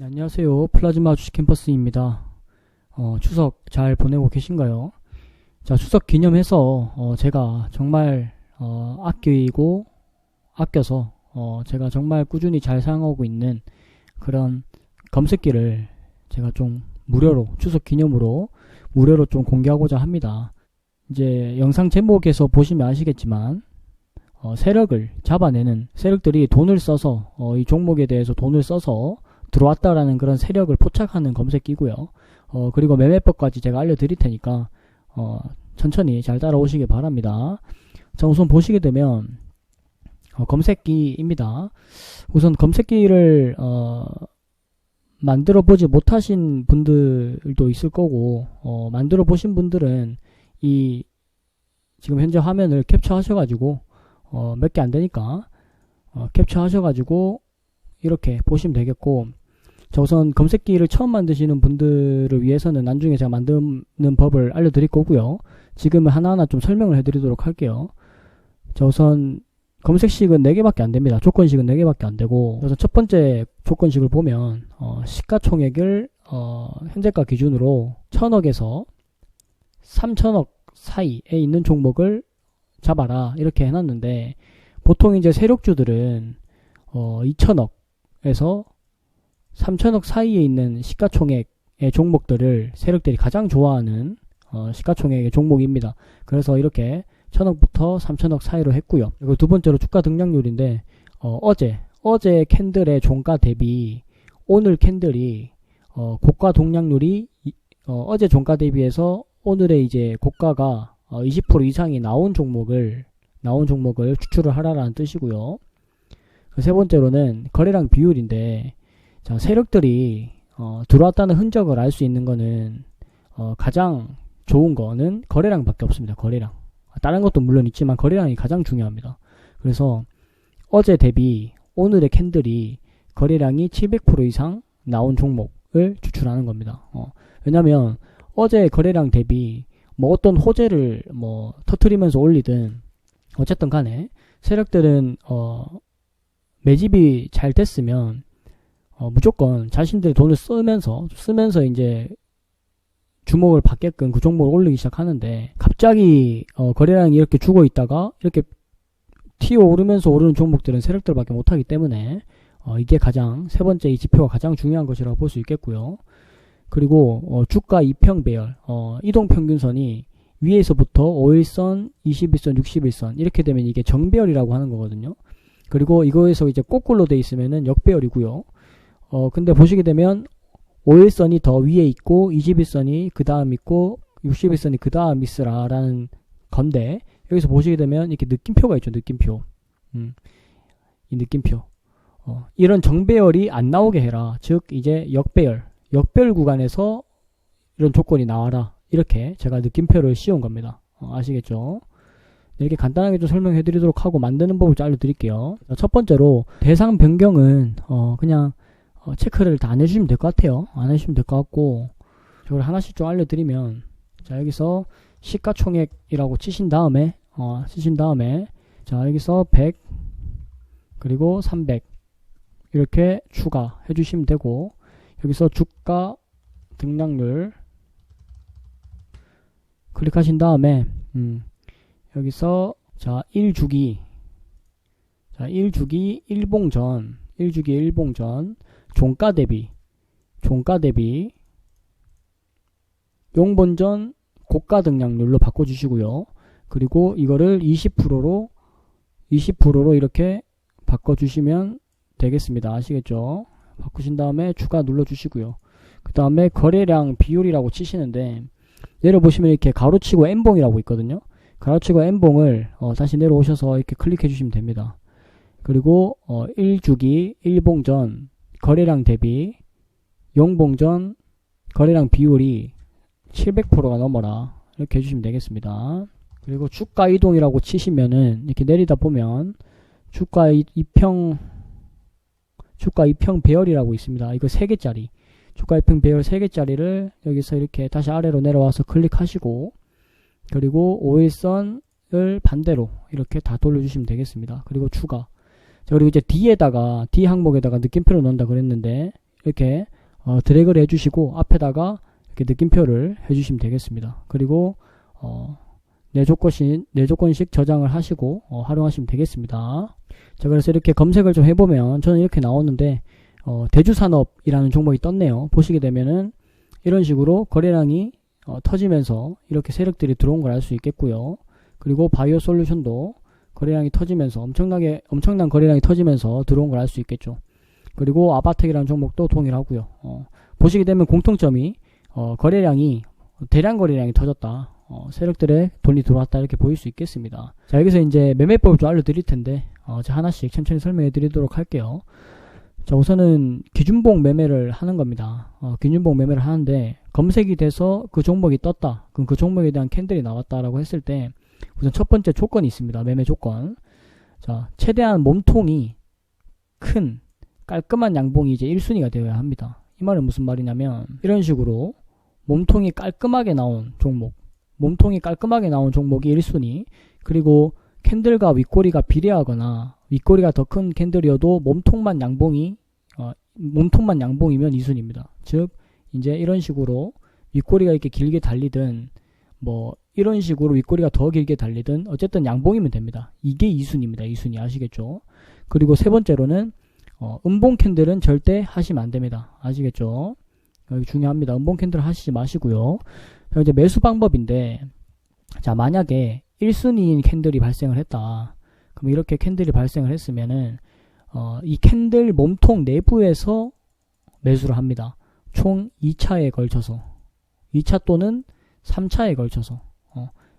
네, 안녕하세요. 플라즈마 주식 캠퍼스입니다. 어, 추석 잘 보내고 계신가요? 자, 추석 기념해서 어, 제가 정말 어, 아끼고 아껴서 어, 제가 정말 꾸준히 잘 사용하고 있는 그런 검색기를 제가 좀 무료로 추석 기념으로 무료로 좀 공개하고자 합니다. 이제 영상 제목에서 보시면 아시겠지만 어, 세력을 잡아내는 세력들이 돈을 써서 어, 이 종목에 대해서 돈을 써서 들어왔다라는 그런 세력을 포착하는 검색기고요. 어, 그리고 매매법까지 제가 알려드릴 테니까 어, 천천히 잘 따라오시기 바랍니다. 자, 우선 보시게 되면 어, 검색기입니다. 우선 검색기를 어, 만들어 보지 못하신 분들도 있을 거고 어, 만들어 보신 분들은 이 지금 현재 화면을 캡처하셔가지고 어, 몇 개 안 되니까 어, 캡처하셔가지고 이렇게 보시면 되겠고 자 우선 검색기를 처음 만드시는 분들을 위해서는 나중에 제가 만드는 법을 알려드릴 거고요. 지금은 하나하나 좀 설명을 해드리도록 할게요. 자 우선 검색식은 4개밖에 안 됩니다. 조건식은 4개밖에 안 되고. 그래서 첫 번째 조건식을 보면 어, 시가총액을 어, 현재가 기준으로 1000억에서 3000억 사이에 있는 종목을 잡아라 이렇게 해놨는데 보통 이제 세력주들은 어 2천억에서 3천억 사이에 있는 시가총액의 종목들을 세력들이 가장 좋아하는 어 시가총액의 종목입니다. 그래서 이렇게 1천억부터 3천억 사이로 했고요. 그리고 두 번째로 주가 등락률인데 어 어제 어제 캔들의 종가 대비 오늘 캔들이 어 고가 동락률이 어 어제 종가 대비해서 오늘의 이제 고가가 어, 20% 이상이 나온 종목을 나온 종목을 추출을 하라라는 뜻이고요. 그 세 번째로는 거래량 비율인데 자, 세력들이 어, 들어왔다는 흔적을 알 수 있는 거는 어, 가장 좋은 거는 거래량밖에 없습니다. 거래량. 다른 것도 물론 있지만 거래량이 가장 중요합니다. 그래서 어제 대비 오늘의 캔들이 거래량이 700% 이상 나온 종목을 추출하는 겁니다. 어, 왜냐면 어제 거래량 대비 뭐 어떤 호재를 뭐 터트리면서 올리든 어쨌든 간에 세력들은 어 매집이 잘 됐으면 어 무조건 자신들이 돈을 쓰면서 쓰면서 이제 주목을 받게끔 그 종목을 올리기 시작하는데 갑자기 어 거래량이 이렇게 죽어 있다가 이렇게 튀어 오르면서 오르는 종목들은 세력들밖에 못하기 때문에 어 이게 가장 세 번째 이 지표가 가장 중요한 것이라고 볼 수 있겠고요. 그리고 어, 주가 이평 배열, 어, 이동 평균선이 위에서부터 5일선, 21선, 61선 이렇게 되면 이게 정배열이라고 하는 거거든요. 그리고 이거에서 이제 거꾸로 돼 있으면은 역배열이고요. 어 근데 보시게 되면 5일선이 더 위에 있고 21선이 그 다음 있고 61선이 그 다음 있으라 라는 건데 여기서 보시게 되면 이렇게 느낌표가 있죠. 느낌표. 음, 이 느낌표. 어, 이런 정배열이 안 나오게 해라. 즉 이제 역배열 역별 구간에서 이런 조건이 나와라. 이렇게 제가 느낌표를 씌운 겁니다. 어, 아시겠죠? 네, 이렇게 간단하게 좀 설명해 드리도록 하고 만드는 법을 좀 알려드릴게요. 첫 번째로 대상 변경은 어, 그냥 어, 체크를 다 안 해주시면 될 것 같아요. 안 해주시면 될 것 같고 저걸 하나씩 좀 알려드리면 자 여기서 시가총액이라고 치신 다음에 어, 치신 다음에 자 여기서 100 그리고 300 이렇게 추가해 주시면 되고 여기서 주가 등락률 클릭하신 다음에 음, 여기서 자 1주기. 자 1주기 1봉전. 1주기 1봉전 종가 대비 종가 대비 용본전 고가 등락률로 바꿔주시고요. 그리고 이거를 20%로 20%로 이렇게 바꿔주시면 되겠습니다. 아시겠죠? 바꾸신 다음에 추가 눌러주시고요. 그 다음에 거래량 비율이라고 치시는데 내려보시면 이렇게 가로치고 N봉이라고 있거든요. 가로치고 N봉을 어, 다시 내려오셔서 이렇게 클릭해 주시면 됩니다. 그리고 어, 1주기 1봉전 거래량 대비 0봉전 거래량 비율이 700%가 넘어라 이렇게 해주시면 되겠습니다. 그리고 주가 이동이라고 치시면은 이렇게 내리다 보면 주가 이평 주가 이평 배열이라고 있습니다. 이거 3개짜리 주가 이평 배열 3개짜리를 여기서 이렇게 다시 아래로 내려와서 클릭하시고 그리고 5일선을 반대로 이렇게 다 돌려주시면 되겠습니다. 그리고 추가 자, 그리고 이제 D에다가 D 항목에다가 느낌표를 넣는다 그랬는데 이렇게 어, 드래그를 해주시고 앞에다가 이렇게 느낌표를 해주시면 되겠습니다. 그리고 어, 내 조건식, 내 조건식 저장을 하시고 어, 활용하시면 되겠습니다. 자 그래서 이렇게 검색을 좀 해보면 저는 이렇게 나오는데 어, 대주산업이라는 종목이 떴네요. 보시게 되면은 이런 식으로 거래량이 어, 터지면서 이렇게 세력들이 들어온 걸 알 수 있겠고요. 그리고 바이오 솔루션도 거래량이 터지면서 엄청나게 엄청난 거래량이 터지면서 들어온 걸 알 수 있겠죠. 그리고 아바텍이라는 종목도 동일하고요. 어, 보시게 되면 공통점이 어, 거래량이 대량 거래량이 터졌다. 어, 세력들의 돈이 들어왔다 이렇게 보일 수 있겠습니다. 자 여기서 이제 매매법을 좀 알려드릴 텐데 어, 제가 하나씩 천천히 설명해 드리도록 할게요. 자 우선은 기준봉 매매를 하는 겁니다. 어, 기준봉 매매를 하는데 검색이 돼서 그 종목이 떴다. 그럼 그 종목에 대한 캔들이 나왔다라고 했을 때 우선 첫 번째 조건이 있습니다. 매매 조건. 자 최대한 몸통이 큰 깔끔한 양봉이 이제 1순위가 되어야 합니다. 이 말은 무슨 말이냐면 이런 식으로 몸통이 깔끔하게 나온 종목 몸통이 깔끔하게 나온 종목이 1순위 그리고 캔들과 윗꼬리가 비례하거나 윗꼬리가 더 큰 캔들이어도 몸통만 양봉이 어, 몸통만 양봉이면 2순위입니다. 즉 이제 이런 식으로 윗꼬리가 이렇게 길게 달리든 뭐 이런 식으로 윗꼬리가 더 길게 달리든 어쨌든 양봉이면 됩니다. 이게 2순위입니다. 2순위 아시겠죠? 그리고 세 번째로는 어, 음봉 캔들은 절대 하시면 안 됩니다. 아시겠죠? 여기 중요합니다. 음봉 캔들 하시지 마시고요. 이제 매수 방법인데 자 만약에 1순위인 캔들이 발생을 했다. 그럼 이렇게 캔들이 발생을 했으면은 어, 이 캔들 몸통 내부에서 매수를 합니다. 총 2차에 걸쳐서 2차 또는 3차에 걸쳐서 어,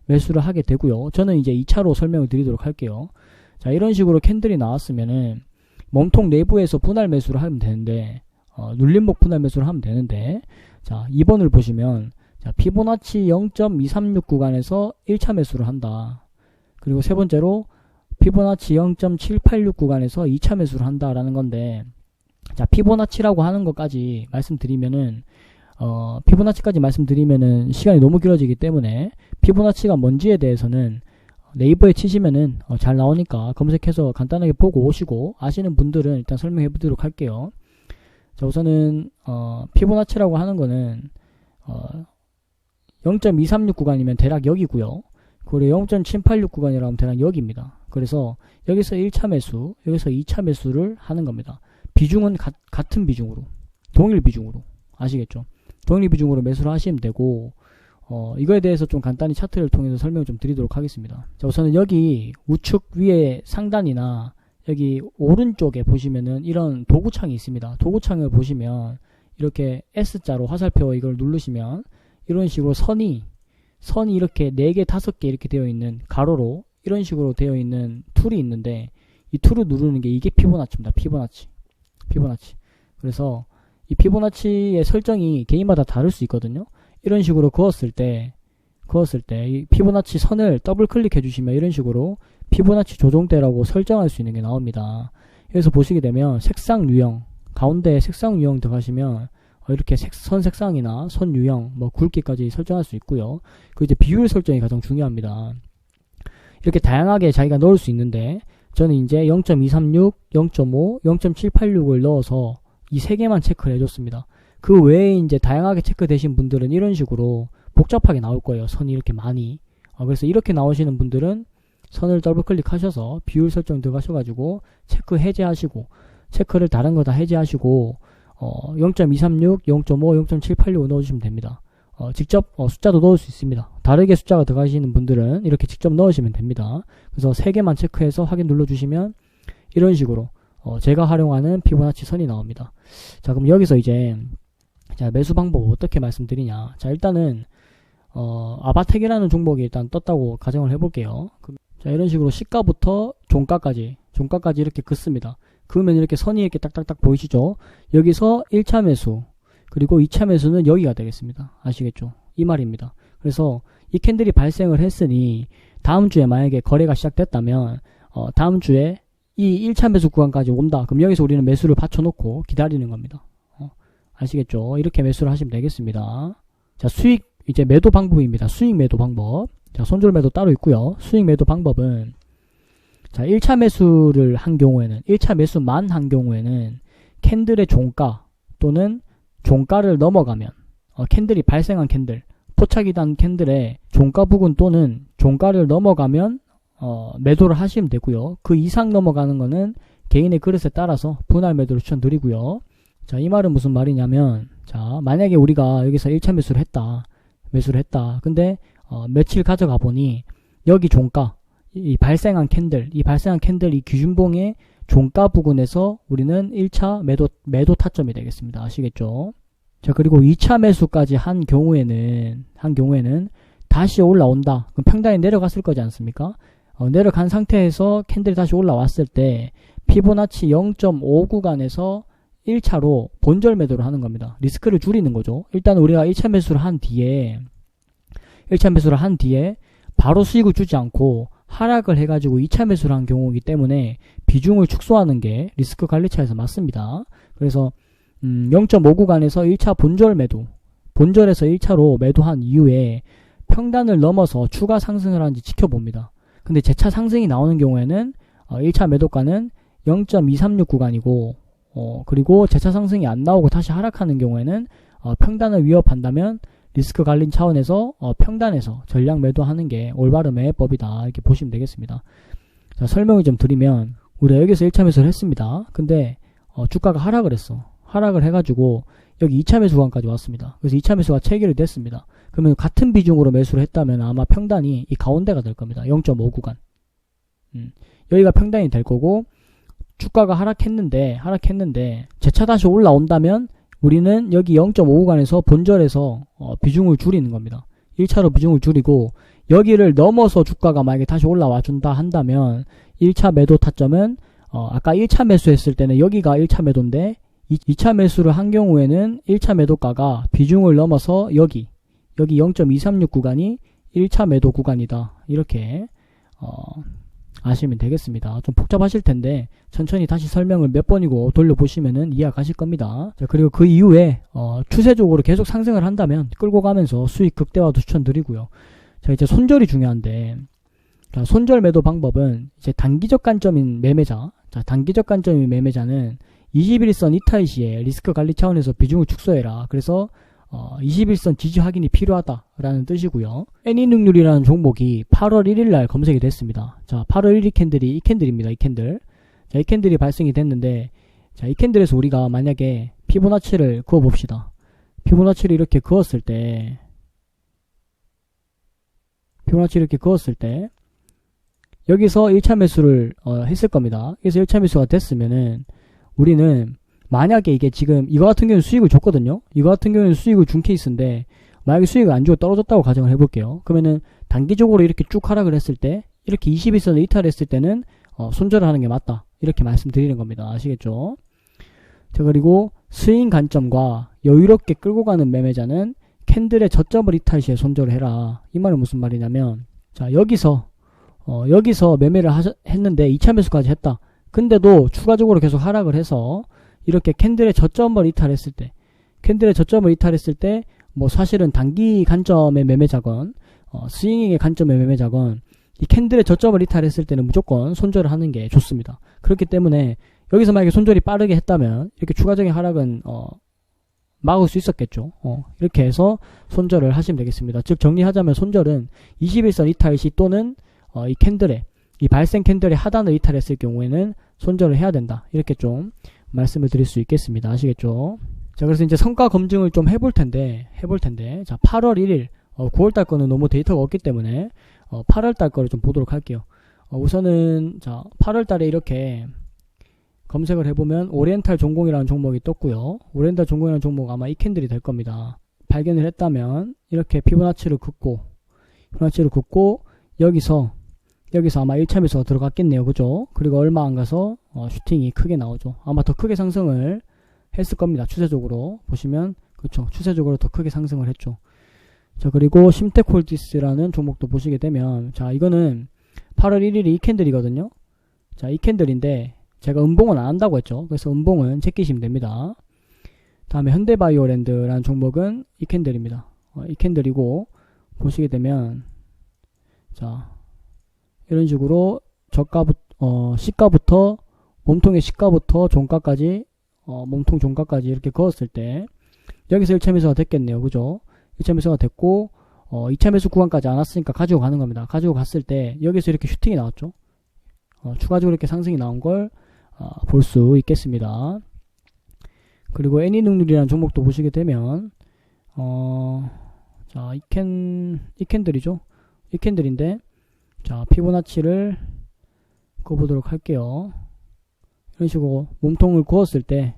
매수를 하게 되고요. 저는 이제 2차로 설명을 드리도록 할게요. 자 이런 식으로 캔들이 나왔으면은 몸통 내부에서 분할 매수를 하면 되는데 어, 눌림목 분할 매수를 하면 되는데 자 2번을 보시면 자 피보나치 0.236 구간에서 1차 매수를 한다. 그리고 세 번째로 피보나치 0.786 구간에서 2차 매수를 한다라는 건데 자 피보나치라고 하는 것까지 말씀드리면은 어, 피보나치까지 말씀드리면은 시간이 너무 길어지기 때문에 피보나치가 뭔지에 대해서는 네이버에 치시면은 어, 잘 나오니까 검색해서 간단하게 보고 오시고 아시는 분들은 일단 설명해 보도록 할게요. 자 우선은 어, 피보나치라고 하는 거는 어, 0.236 구간이면 대략 여기고요. 그리고 0.786 구간이라고 하면 대략 여기입니다. 그래서 여기서 1차 매수, 여기서 2차 매수를 하는 겁니다. 비중은 가, 같은 비중으로, 동일 비중으로 아시겠죠? 동일 비중으로 매수를 하시면 되고 어, 이거에 대해서 좀 간단히 차트를 통해서 설명을 좀 드리도록 하겠습니다. 자, 우선은 여기 우측 위에 상단이나 여기 오른쪽에 보시면은 이런 도구창이 있습니다. 도구창을 보시면 이렇게 S자로 화살표 이걸 누르시면 이런 식으로 선이 선이 이렇게 4개, 5개 이렇게 되어 있는 가로로 이런 식으로 되어 있는 툴이 있는데 이 툴을 누르는 게 이게 피보나치입니다. 피보나치. 피보나치. 그래서 이 피보나치의 설정이 개인마다 다를 수 있거든요. 이런 식으로 그었을 때 그었을 때 이 피보나치 선을 더블 클릭해 주시면 이런 식으로 피보나치 조정대라고 설정할 수 있는 게 나옵니다. 여기서 보시게 되면 색상 유형 가운데 색상 유형 들어가시면 어, 이렇게 색, 선 색상이나 선 유형 뭐 굵기까지 설정할 수 있고요. 그 이제 비율 설정이 가장 중요합니다. 이렇게 다양하게 자기가 넣을 수 있는데 저는 이제 0.236, 0.5, 0.786을 넣어서 이 세 개만 체크를 해줬습니다. 그 외에 이제 다양하게 체크되신 분들은 이런 식으로 복잡하게 나올 거예요. 선이 이렇게 많이. 어, 그래서 이렇게 나오시는 분들은 선을 더블 클릭하셔서 비율 설정 들어가셔가지고 체크 해제하시고 체크를 다른 거 다 해제하시고 어, 0.236, 0.5, 0.786 넣어주시면 됩니다. 어, 직접 어, 숫자도 넣을 수 있습니다. 다르게 숫자가 들어가시는 분들은 이렇게 직접 넣으시면 됩니다. 그래서 3개만 체크해서 확인 눌러주시면 이런 식으로 어, 제가 활용하는 피보나치 선이 나옵니다. 자 그럼 여기서 이제 자 매수 방법 어떻게 말씀드리냐 자 일단은 어, 아바텍이라는 종목이 일단 떴다고 가정을 해볼게요. 자 이런 식으로 시가부터 종가까지 종가까지 이렇게 긋습니다. 그러면 이렇게 선이 이렇게 딱딱딱 보이시죠? 여기서 1차 매수 그리고 2차 매수는 여기가 되겠습니다. 아시겠죠? 이 말입니다. 그래서 이 캔들이 발생을 했으니 다음 주에 만약에 거래가 시작됐다면 어, 다음 주에 이 1차 매수 구간까지 온다. 그럼 여기서 우리는 매수를 받쳐놓고 기다리는 겁니다. 어, 아시겠죠? 이렇게 매수를 하시면 되겠습니다. 자 수익 이제 매도 방법입니다. 수익 매도 방법. 자 손절 매도 따로 있고요. 수익 매도 방법은 자 1차 매수를 한 경우에는 1차 매수만 한 경우에는 캔들의 종가 또는 종가를 넘어가면 어, 캔들이 발생한 캔들 포착이 단 캔들의 종가 부근 또는 종가를 넘어가면 어, 매도를 하시면 되고요. 그 이상 넘어가는 거는 개인의 그릇에 따라서 분할 매도를 추천드리고요. 자, 이 말은 무슨 말이냐면 자, 만약에 우리가 여기서 1차 매수를 했다. 매수를 했다. 근데 어, 며칠 가져가 보니 여기 종가 이 발생한 캔들, 이 발생한 캔들 이 기준봉의 종가 부근에서 우리는 1차 매도 매도 타점이 되겠습니다. 아시겠죠? 자, 그리고 2차 매수까지 한 경우에는 한 경우에는 다시 올라온다. 그럼 평단이 내려갔을 거지 않습니까? 어, 내려간 상태에서 캔들이 다시 올라왔을 때 피보나치 0.5 구간에서 1차로 본절 매도를 하는 겁니다. 리스크를 줄이는 거죠. 일단 우리가 1차 매수를 한 뒤에 1차 매수를 한 뒤에 바로 수익을 주지 않고 하락을 해가지고 2차 매수를 한 경우이기 때문에 비중을 축소하는 게 리스크 관리차에서 맞습니다. 그래서 음, 0.5 구간에서 1차 본절 매도 본절에서 1차로 매도한 이후에 평단을 넘어서 추가 상승을 하는지 지켜봅니다. 근데 재차 상승이 나오는 경우에는 어, 1차 매도가는 0.236 구간이고 어, 그리고 재차 상승이 안 나오고 다시 하락하는 경우에는 어, 평단을 위협한다면 리스크 관리 차원에서 어, 평단에서 전량 매도하는 게 올바른 매매법이다 이렇게 보시면 되겠습니다. 자, 설명을 좀 드리면 우리가 여기서 1차 매수를 했습니다. 근데 어, 주가가 하락을 했어. 하락을 해가지고 여기 2차 매수 구간까지 왔습니다. 그래서 2차 매수가 체결이 됐습니다. 그러면 같은 비중으로 매수를 했다면 아마 평단이 이 가운데가 될 겁니다. 0.5 구간. 음, 여기가 평단이 될 거고 주가가 하락했는데 하락했는데 재차 다시 올라온다면 우리는 여기 0.5 구간에서 본절에서 어, 비중을 줄이는 겁니다. 1차로 비중을 줄이고 여기를 넘어서 주가가 만약에 다시 올라와 준다 한다면 1차 매도 타점은 어, 아까 1차 매수했을 때는 여기가 1차 매도인데 2, 차 매수를 한 경우에는 1차 매도가가 비중을 넘어서 여기 여기 0.236 구간이 1차 매도 구간이다. 이렇게 어, 아시면 되겠습니다. 좀 복잡하실 텐데 천천히 다시 설명을 몇 번이고 돌려보시면은 이해가실 겁니다. 자, 그리고 그 이후에 어, 추세적으로 계속 상승을 한다면 끌고 가면서 수익 극대화도 추천드리고요. 자, 이제 손절이 중요한데 자, 손절 매도 방법은 이제 단기적 관점인 매매자 자, 단기적 관점인 매매자는 21선 이탈 시에 리스크 관리 차원에서 비중을 축소해라. 그래서 어, 21선 지지 확인이 필요하다라는 뜻이고요. 애니 능률이라는 종목이 8월 1일 날 검색이 됐습니다. 자, 8월 1일 캔들이 이 캔들입니다. 이 캔들. 자, 이 캔들이 발생이 됐는데 자, 이 캔들에서 우리가 만약에 피보나치를 그어 봅시다. 피보나치를 이렇게 그었을 때 피보나치를 이렇게 그었을 때 여기서 1차 매수를 어, 했을 겁니다. 그래서 1차 매수가 됐으면은 우리는 만약에 이게 지금 이거 같은 경우는 수익을 줬거든요. 이거 같은 경우는 수익을 준 케이스인데 만약에 수익을 안 주고 떨어졌다고 가정을 해볼게요. 그러면은 단기적으로 이렇게 쭉 하락을 했을 때 이렇게 21선을 이탈했을 때는 어, 손절을 하는 게 맞다. 이렇게 말씀드리는 겁니다. 아시겠죠? 자 그리고 스윙 관점과 여유롭게 끌고 가는 매매자는 캔들의 저점을 이탈 시에 손절을 해라. 이 말은 무슨 말이냐면 자 여기서 어, 여기서 매매를 하셨, 했는데 2차 매수까지 했다. 근데도 추가적으로 계속 하락을 해서 이렇게 캔들의 저점을 이탈했을 때 캔들의 저점을 이탈했을 때 뭐 사실은 단기 관점의 매매자건 어, 스윙의 관점의 매매자건 이 캔들의 저점을 이탈했을 때는 무조건 손절을 하는 게 좋습니다. 그렇기 때문에 여기서 만약에 손절이 빠르게 했다면 이렇게 추가적인 하락은 어, 막을 수 있었겠죠. 어, 이렇게 해서 손절을 하시면 되겠습니다. 즉 정리하자면 손절은 21선 이탈 시 또는 어, 이 캔들의 이 발생 캔들의 하단을 이탈했을 경우에는 손절을 해야 된다. 이렇게 좀 말씀을 드릴 수 있겠습니다. 아시겠죠? 자, 그래서 이제 성과 검증을 좀 해볼 텐데, 해볼 텐데, 자, 8월 1일, 어, 9월 달 거는 너무 데이터가 없기 때문에, 어, 8월 달 거를 좀 보도록 할게요. 어, 우선은, 자, 8월 달에 이렇게 검색을 해보면, 오리엔탈 종공이라는 종목이 떴고요. 오리엔탈 종공이라는 종목 아마 이 캔들이 될 겁니다. 발견을 했다면, 이렇게 피보나치를 긋고, 피보나치를 긋고, 여기서 여기서 아마 1차 매수가 들어갔겠네요. 그죠? 그리고 얼마 안 가서 어, 슈팅이 크게 나오죠. 아마 더 크게 상승을 했을 겁니다. 추세적으로 보시면 그렇죠. 추세적으로 더 크게 상승을 했죠. 자 그리고 심테콜디스라는 종목도 보시게 되면 자 이거는 8월 1일이 이 캔들이거든요. 자 이 캔들인데 제가 음봉은 안 한다고 했죠. 그래서 음봉은 제끼시면 됩니다. 다음에 현대바이오랜드라는 종목은 이 캔들입니다. 어, 이 캔들이고 보시게 되면 자 이런 식으로 저가부 어, 시가부터 몸통의 시가부터 종가까지 어, 몸통 종가까지 이렇게 그었을 때 여기서 1차 매수가 됐겠네요. 그죠? 1차 매수가 됐고 어, 2차 매수 구간까지 안 왔으니까 가지고 가는 겁니다. 가지고 갔을 때 여기서 이렇게 슈팅이 나왔죠. 어, 추가적으로 이렇게 상승이 나온 걸 볼수 있겠습니다. 그리고 애니능률이라는 종목도 보시게 되면 어, 자, 이 캔, 이 캔들이죠. 이 캔들인데 자, 피보나치를 그어보도록 할게요. 이런 식으로 몸통을 그었을 때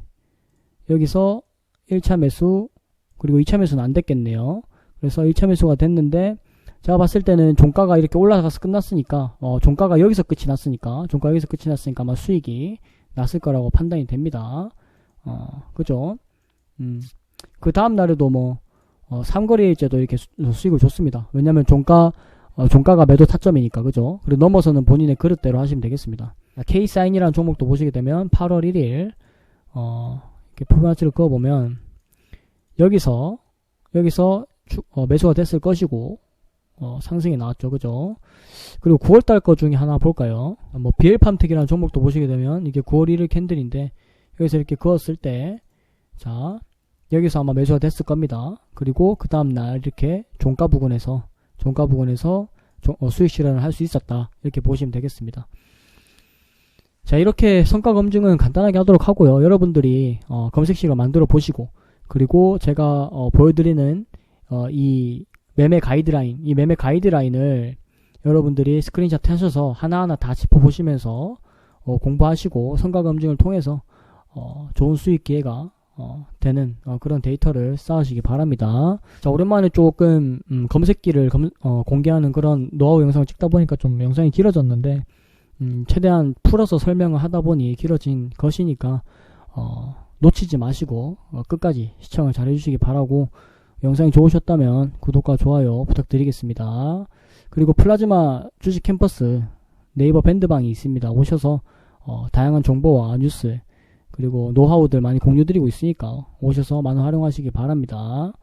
여기서 1차 매수 그리고 2차 매수는 안 됐겠네요. 그래서 1차 매수가 됐는데 제가 봤을 때는 종가가 이렇게 올라가서 끝났으니까 어, 종가가 여기서 끝이 났으니까 종가 여기서 끝이 났으니까 아마 수익이 났을 거라고 판단이 됩니다. 어, 그죠? 음, 그 다음 날에도 뭐 어, 삼거리일제도 이렇게 수, 수익을 줬습니다. 왜냐면 종가 어, 종가가 매도 타점이니까 그죠? 그리고 넘어서는 본인의 그릇대로 하시면 되겠습니다. K사인이라는 종목도 보시게 되면 8월 1일 어, 이렇게 포마치를 그어보면 여기서 여기서 추, 어, 매수가 됐을 것이고 어, 상승이 나왔죠 그죠 그리고 9월달 거 중에 하나 볼까요 뭐 비엘팜텍이라는 종목도 보시게 되면 이게 9월 1일 캔들인데 여기서 이렇게 그었을 때 자 여기서 아마 매수가 됐을 겁니다 그리고 그 다음날 이렇게 종가 부근에서 종가 부근에서 종, 어, 수익 실현을 할 수 있었다. 이렇게 보시면 되겠습니다. 자 이렇게 성과 검증은 간단하게 하도록 하고요. 여러분들이 어, 검색식을 만들어 보시고 그리고 제가 어, 보여드리는 어, 이 매매 가이드라인 이 매매 가이드라인을 여러분들이 스크린샷 하셔서 하나하나 다 짚어 보시면서 어, 공부하시고 성과 검증을 통해서 어, 좋은 수익 기회가 어, 되는 어, 그런 데이터를 쌓으시기 바랍니다. 자 오랜만에 조금 음, 검색기를 검, 어, 공개하는 그런 노하우 영상을 찍다 보니까 좀 영상이 길어졌는데 음, 최대한 풀어서 설명을 하다 보니 길어진 것이니까 어, 놓치지 마시고 어, 끝까지 시청을 잘 해주시기 바라고 영상이 좋으셨다면 구독과 좋아요 부탁드리겠습니다. 그리고 플라즈마 주식 캠퍼스 네이버 밴드방이 있습니다. 오셔서 어, 다양한 정보와 뉴스 그리고 노하우들 많이 공유드리고 있으니까 오셔서 많이 활용하시기 바랍니다.